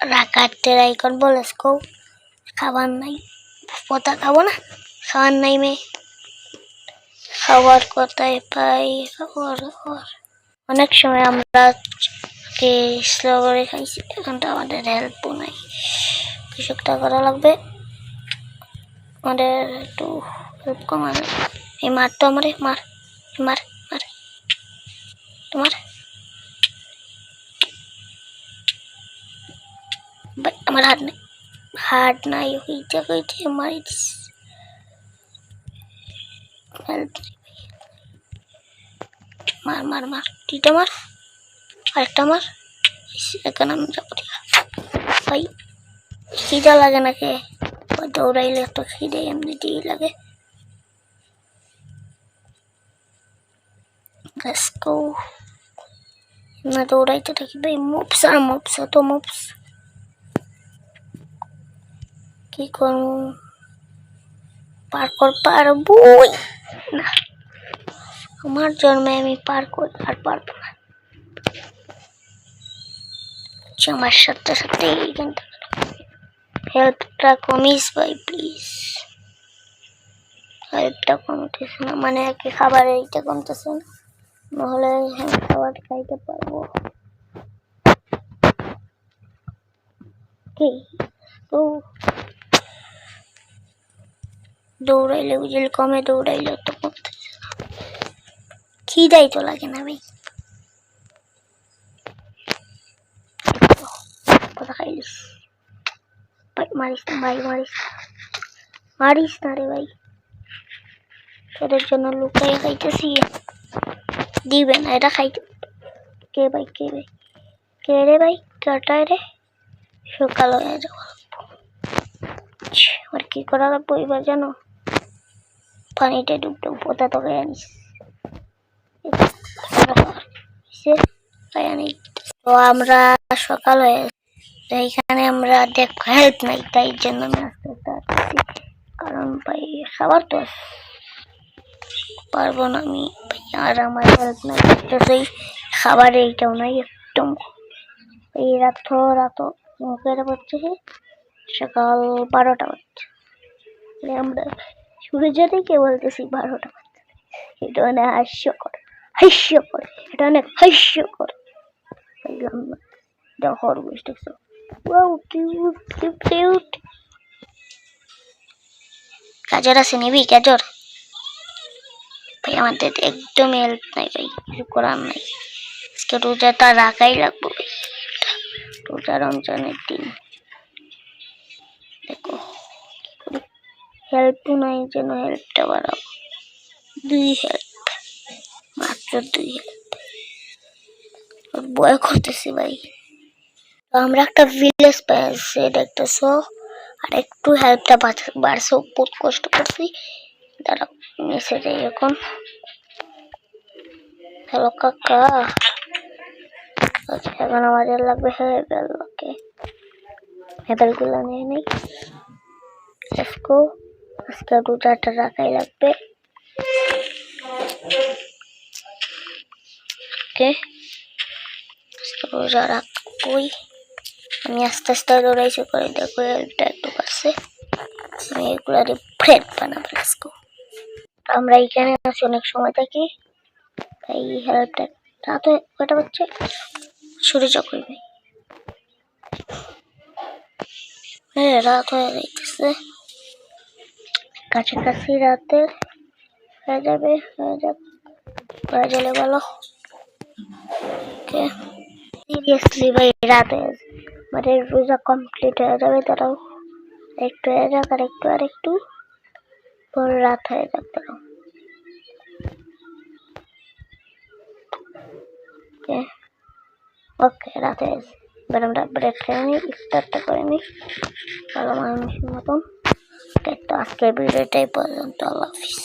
রাখাতে রাইকন বলে কৌ খাবার নাই, পোতা খাব না, খাবার নাই মেয়ে খাবার কোথায় পাই, খাবার খাবার। অনেক সময় আমরা কে স্লো করে খাইছি, এখন তো আমাদের হেল্পও নাই। কিছুটা করা লাগবে। আমাদের একটু হেল্প কমানো এই মার তো আমারে, মার মার মার। তোমার ভাই, আমার হাত নেই হাত নাই হইতে হইতে মারি দিস হেল্প মার মার মার দুইটা মার আরেকটা মার ইস, এখানে আমি যাব দিয়া। ভাই খিদা লাগে নাকি ওই দৌড়াইলে তো খিদে এমনিতেই লাগে Let's go. না দৌড়াইতে থাকি ভাই মুভস আর মুভস তো মুভস কি করব? পার কর পারবই। না আমার জন্মে আমি পার কর আর পারব না। আচ্ছা, আমার সাথে সাথে এইখান থেকে হেল্পটা কমিস ভাই প্লিজ হেল্পটা কমতেছে না মানে কি খাবার এইটা কমতেছে না। নাহলে আমি খাবার খাইতে পারব। ও দৌড়াইলে উজিল কমে দৌড়াইলে তো কমতেছে না খিদাই তো লাগে না ভাই। মারিস না রে ভাই। তোদের জন্য লুকাই খাইতেছি। দিবে না, এটা খাইতে কে ভাই কে ভাই? কে রে ভাই? কটায় রে। সকাল হয়ে যাওয়া আর কি করা লাগবো এবার জানো? পানিতে ডুব ডুব পোতা তো সে তো আমরা সকাল হয়ে তো এইখানে আমরা দেখ হেল্প নাই, তাই জন্য আমি আস্তে আস্তে কারণ ভাই, খাবার তো পারব না আমি। আর আমার হেল্প নাই সেই খাবার এইটাও নাই, একদম। এই রাত রাত মুখের হচ্ছে কি সকাল বারোটা মানে আমরা সূর্য থেকে বলতেছি বারোটা বাজছে এটা অনেক হাস্যকর হাস্যকর, এটা অনেক হাস্যকর। এটা. গাজর আছে নিবি, গাজর? ভাই, আমাদের একদম হেল্প নাই ভাই, কিছু করার নাই। আজকে রোজাটা রাখাই লাগবো ভাই। রোজা রমজানের দিন। হেল্প নাই যেন হেল্পটা বাড়াবো। দুই হেল্প মাত্র দুই হেল্প বয় করতেছি ভাই। তো আমরা একটা ভিলেজ পেয়েছি দেখতেছো? আর একটু হেল্পটা বাড়ছে বহুত কষ্ট করছি। দাঁড়াও মেসে যাই এখন। হ্যালো কাকা। আচ্ছা এখন আমাদের লাগবে হেবেল ওকে হেবেলগুলো নিয়ে নেই। আজকে দু চারটা রাখাই লাগবে। ওকে। রোজা রাখবই। আমি আস্তে আস্তে দৌড়াইছি করে। দেখো হেল্পটা একটু পারছে আমি এগুলা ব্রেড বানাবো গো আমরা এখানে আছি, অনেক সময় থাকি। তাই হেল্পটা রাত হয়ে কটা বাচ্চা সূর্য করবে হ্যাঁ রাত হয়ে যাইতেছে। কাছাকাছি রাতে হয়ে যাবে হয়ে যাবে হয়ে গেলে বলো। সিরিয়াসলি ভাই, রাত আমাদের রোজা কমপ্লিট হয়ে যাবে তারাও একটু হয়ে যাক আর একটু আর একটু পর রাত হয়ে যাক তারাও ওকে। ওকে, রাত। আমরা ব্রেক খেয়ে নিই, ইফতারটা করে নিই। ভালো মানুষের মতন। ওকে তো আজকের ভিডিওটাই পর্যন্ত আল্লাহ হাফিজ